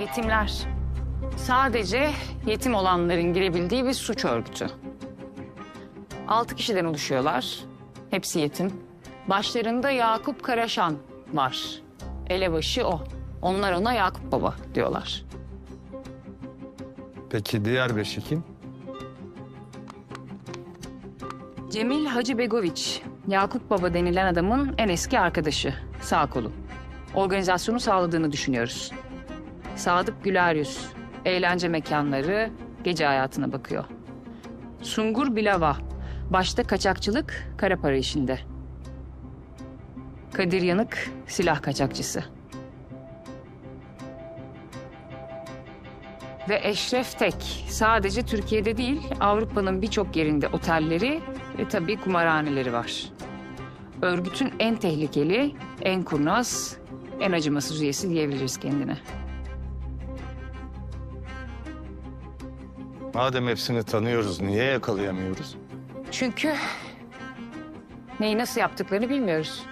yetimler. Sadece yetim olanların girebildiği bir suç örgütü. Altı kişiden oluşuyorlar. Hepsi yetim. Başlarında Yakup Karaşan var. Elebaşı o. Onlar ona Yakup Baba diyorlar. Peki diğer beşi kim? Cemil Hacı Begoviç, Yakup Baba denilen adamın en eski arkadaşı, sağ kolu. Organizasyonu sağladığını düşünüyoruz. Sadık Güleryüz, eğlence mekanları, gece hayatına bakıyor. Sungur Bilava, başta kaçakçılık, kara para işinde. Kadir Yanık, silah kaçakçısı. Ve Eşref Tek sadece Türkiye'de değil Avrupa'nın birçok yerinde otelleri ve tabii kumarhaneleri var. Örgütün en tehlikeli, en kurnaz, en acımasız üyesi diyebiliriz kendine. Madem hepsini tanıyoruz niye yakalayamıyoruz? Çünkü neyi nasıl yaptıklarını bilmiyoruz.